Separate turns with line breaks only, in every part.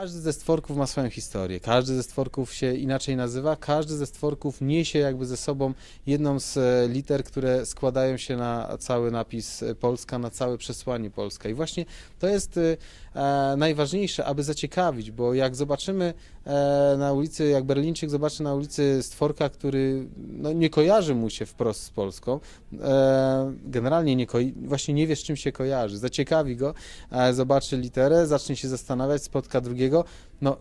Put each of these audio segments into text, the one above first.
Każdy ze stworków ma swoją historię, każdy ze stworków się inaczej nazywa, każdy ze stworków niesie jakby ze sobą jedną z e, liter, które składają się na cały napis e, Polska, na całe przesłanie Polska. I właśnie to jest e, najważniejsze, aby zaciekawić, bo jak zobaczymy na ulicy, jak Berlińczyk zobaczy na ulicy stworka, który no, nie kojarzy mu się wprost z Polską, generalnie nie właśnie nie wie z czym się kojarzy, zaciekawi go, zobaczy literę, zacznie się zastanawiać, spotka drugiego. No,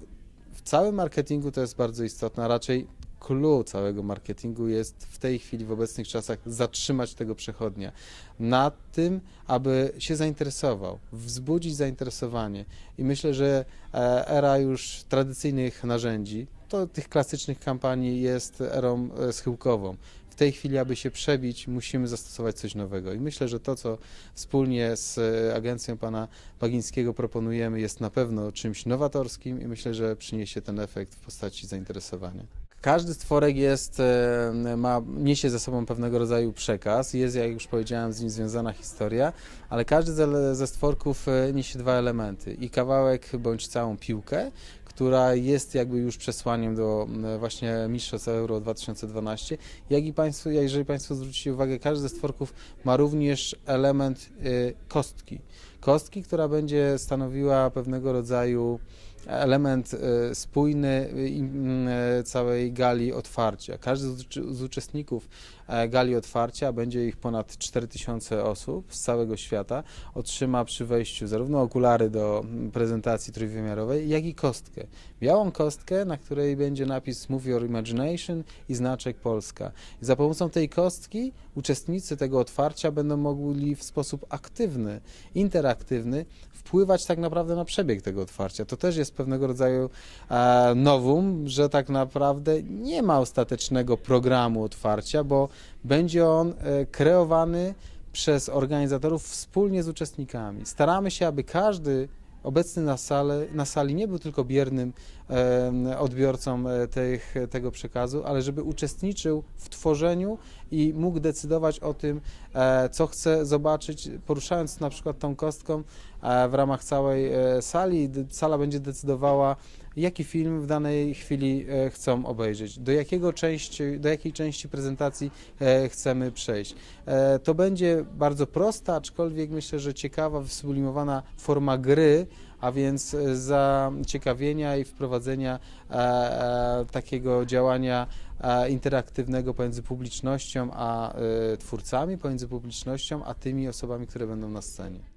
w całym marketingu to jest bardzo istotne, a raczej clue całego marketingu jest w tej chwili, w obecnych czasach, zatrzymać tego przechodnia na tym, aby się zainteresował, wzbudzić zainteresowanie. I myślę, że e, era już tradycyjnych narzędzi, to tych klasycznych kampanii jest erą e, schyłkową. W tej chwili, aby się przebić, musimy zastosować coś nowego. I myślę, że to, co wspólnie z e, agencją pana Bagińskiego proponujemy, jest na pewno czymś nowatorskim i myślę, że przyniesie ten efekt w postaci zainteresowania. Każdy stworek jest, e, ma, niesie ze sobą pewnego rodzaju przekaz, jest, jak już powiedziałem, z nim związana historia, ale każdy ze, ze stworków e, niesie dwa elementy i kawałek bądź całą piłkę, która jest jakby już przesłaniem do właśnie Mistrzostw Euro 2012, jak i Państwo, jeżeli Państwo zwrócicie uwagę, każdy ze stworków ma również element y, kostki. Kostki, która będzie stanowiła pewnego rodzaju element y, spójny mm, e, całej gali otwarcia. Każdy z uczestników e, gali otwarcia, będzie ich ponad 4000 osób z całego świata, otrzyma przy wejściu zarówno okulary do mm, prezentacji trójwymiarowej, jak i kostkę. Białą kostkę, na której będzie napis Move Your Imagination i znaczek Polska. I za pomocą tej kostki uczestnicy tego otwarcia będą mogli w sposób aktywny, interaktywny wpływać tak naprawdę na przebieg tego otwarcia. To też jest pewnego rodzaju e, nowum, że tak naprawdę nie ma ostatecznego programu otwarcia, bo będzie on e, kreowany przez organizatorów wspólnie z uczestnikami. Staramy się, aby każdy obecny na, na sali nie był tylko biernym odbiorcą e, tych, tego przekazu, ale żeby uczestniczył w tworzeniu i mógł decydować o tym, e, co chce zobaczyć, poruszając na przykład tą kostką e, w ramach całej e, sali. Sala będzie decydowała, jaki film w danej chwili e, chcą obejrzeć, do, jakiego części, do jakiej części prezentacji e, chcemy przejść. E, To będzie bardzo prosta, aczkolwiek myślę, że ciekawa, wysublimowana forma gry, a więc e, zaciekawienia i wprowadzenia e, e, takiego działania interaktywnego pomiędzy publicznością a twórcami, pomiędzy publicznością a tymi osobami, które będą na scenie.